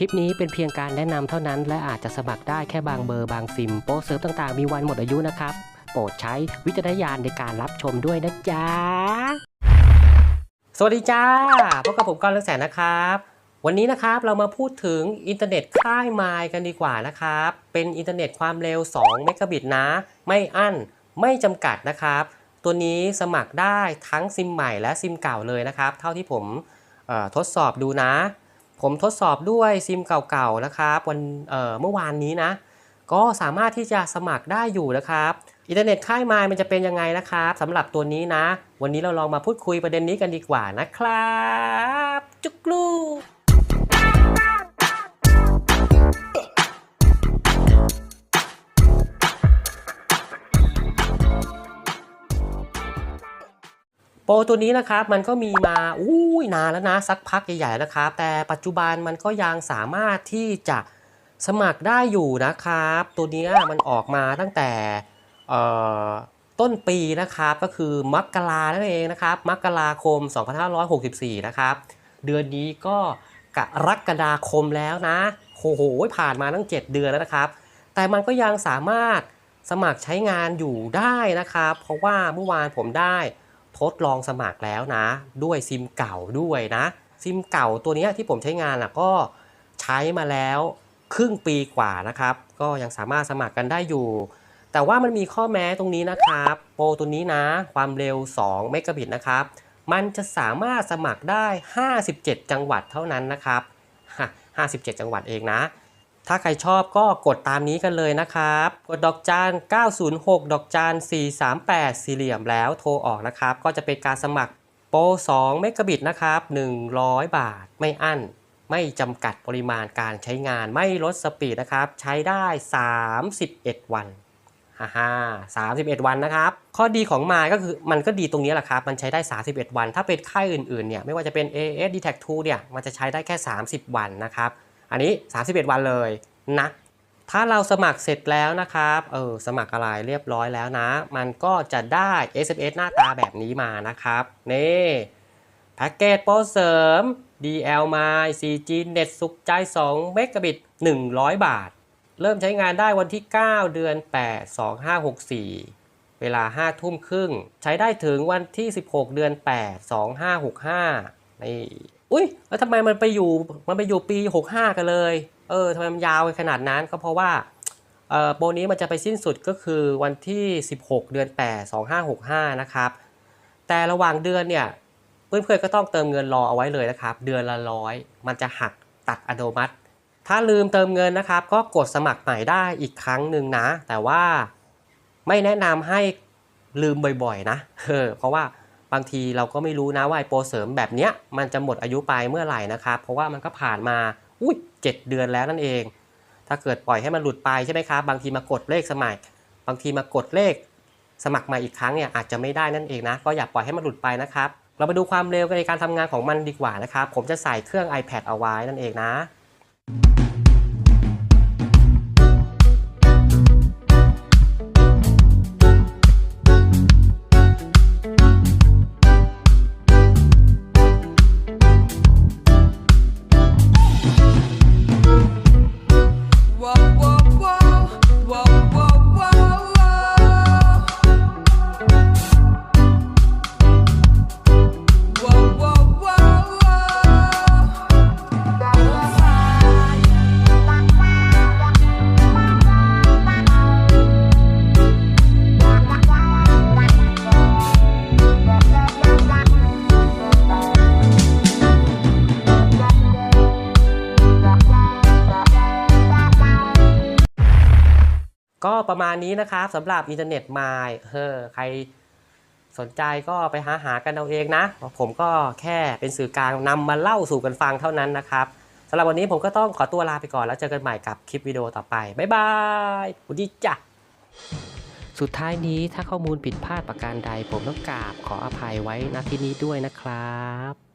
คลิปนี้เป็นเพียงการแนะนำเท่านั้น และอาจจะสมัครได้แค่บางเบอร์บางซิม โปรเซิร์ฟต่างๆ มีวันหมดอายุนะครับ โปรดใช้วิจารณญาณในการรับชมด้วยนะจ๊ะ สวัสดีจ้า พบกับผมก้อนเลือกแสนนะครับ วันนี้นะครับเรามาพูดถึงอินเทอร์เน็ตค่ายไมล์กันดีกว่านะครับ เป็นอินเทอร์เน็ตความเร็ว 2 เมกะบิตนะ ไม่อั้น ไม่จำกัดนะครับ ตัวนี้สมัครได้ทั้งซิมใหม่และซิมเก่าเลยนะครับ เท่าที่ผมทดสอบดูนะ ผมทดสอบด้วยซิมเก่าๆนะครับวันเเมื่อวานนี้นะ ก็สามารถที่จะสมัครได้อยู่นะครับอินเทอร์เน็ตค่ายไมล์มันจะเป็นยังไงนะครับสำหรับตัวนี้นะ วันนี้เราลองมาพูดคุยประเด็นนี้กันดีกว่านะครับ จุกลู โปรตัวนี้นะครับมันก็มีมาอุ้ยนานแล้วนะสักพักใหญ่ๆนะครับ แต่ปัจจุบันมันก็ยังสามารถที่จะสมัครได้อยู่นะครับ ตัวนี้มันออกมาตั้งแต่ต้นปีนะครับก็คือมกรานั่นเองนะครับมกราคม 2564 นะครับ เดือนนี้ก็กรกฎาคมแล้วนะโอ้โหผ่านมาตั้ง 7 เดือนแล้วนะครับ แต่มันก็ยังสามารถสมัครใช้งานอยู่ได้นะครับ เพราะว่าเมื่อวานผมได้ ทดลองสมัครแล้วนะ ด้วยซิมเก่าด้วยนะ ซิมเก่าตัวนี้ที่ผมใช้งานอะก็ใช้มาแล้วครึ่งปีกว่านะครับ ก็ยังสามารถสมัครกันได้อยู่ แต่ว่ามันมีข้อแม้ตรงนี้นะครับโปรตัวนี้นะ ความเร็ว2เมกะบิตนะครับ มันจะสามารถสมัครได้ 57 จังหวัดเท่านั้นนะครับ 57 จังหวัดเองนะ ถ้าใครชอบก็กดตามนี้กันเลยนะครับ กดดอกจาน 906 ดอกจาน 438 สี่เหลี่ยมแล้วโทรออกนะครับ ก็จะเป็นการสมัครโปร2เมกะบิตนะครับ 100 บาทไม่อั้น ไม่จำกัดปริมาณการใช้งานไม่ลดสปีดนะครับ ใช้ได้ 31 วันฮ่าฮ่าสามสิบเอ็ดวันนะครับ ข้อดีของมาก็คือมันก็ดีตรงนี้แหละครับ มันใช้ได้ 31 วัน ถ้าเป็นค่ายอื่นๆเนี่ย ไม่ว่าจะเป็น AS d t a c 2เนี่ย มันจะใช้ได้แค่ 30 วันนะครับ อันนี้ 31 วันเลยนะถ้าเราสมัครเสร็จแล้วนะครับ เออ สมัครอะไรเรียบร้อยแล้วนะ มันก็จะได้ SMS หน้าตาแบบนี้มานะครับ นี่แพ็กเกจโปรเสริม DL m y 4G เน็ตสุขใจ 2 เมกะบิต 100 บาท เริ่มใช้งานได้วันที่ 9 เดือน 8 2564 เวลา 5 ทุ่มครึ่ง ใช้ได้ถึงวันที่ 16 เดือน 8 2565 นี่ อุ้ยแล้วทำไมมันไปอยู่มันไปอยู่ปี 65 กันเลยเออทำไมมันยาวขนาดนั้นก็เพราะว่าเอ่อโปรนี้มันจะไปสิ้นสุดก็คือวันที่ 16 เดือน 8 2565 นะครับ แต่ระหว่างเดือนเนี่ยเพื่อนๆก็ต้องเติมเงินรอเอาไว้เลยนะครับ เดือนละร้อยมันจะหักตัดอัตโนมัติ ถ้าลืมเติมเงินนะครับ ก็กดสมัครใหม่ได้อีกครั้งหนึ่งนะ แต่ว่าไม่แนะนำให้ลืมบ่อยๆนะเออเพราะว่า บางทีเราก็ไม่รู้นะว่าไอโปรเสริมแบบเนี้ยมันจะหมดอายุไปเมื่อไหร่นะครับเพราะว่ามันก็ผ่านมาอุ้ยเจ็ดเดือนแล้วนั่นเอง ถ้าเกิดปล่อยให้มันหลุดไปใช่ไหมครับ บางทีมากดเลขสมัคร บางทีมากดเลข สมัครม่อีกครั้งเนี่ยอาจจะไม่ได้นั่นเองนะ ก็อย่าปล่อยให้มันหลุดไปนะครับ เรามาดูความเร็วในการทำงานของมันดีกว่านะครับ ผมจะใส่เครื่อง iPad เอาไว้นั่นเองนะ ก็ประมาณนี้นะครับสำหรับอินเทอร์เน็ตมายเออใครสนใจก็ไปหาหากันเอาเองนะ ผมก็แค่เป็นสื่อกลางนำมาเล่าสู่กันฟังเท่านั้นนะครับสำหรับวันนี้ผมก็ต้องขอตัวลาไปก่อนแล้วเจอกันใหม่กับคลิปวิดีโอต่อไป บ๊ายบายสวัสดีจ้ะสุดท้ายนี้ถ้าข้อมูลผิดพลาดประการใดผมต้องกราบขออภัยไว้ณที่นี้ด้วยนะครับ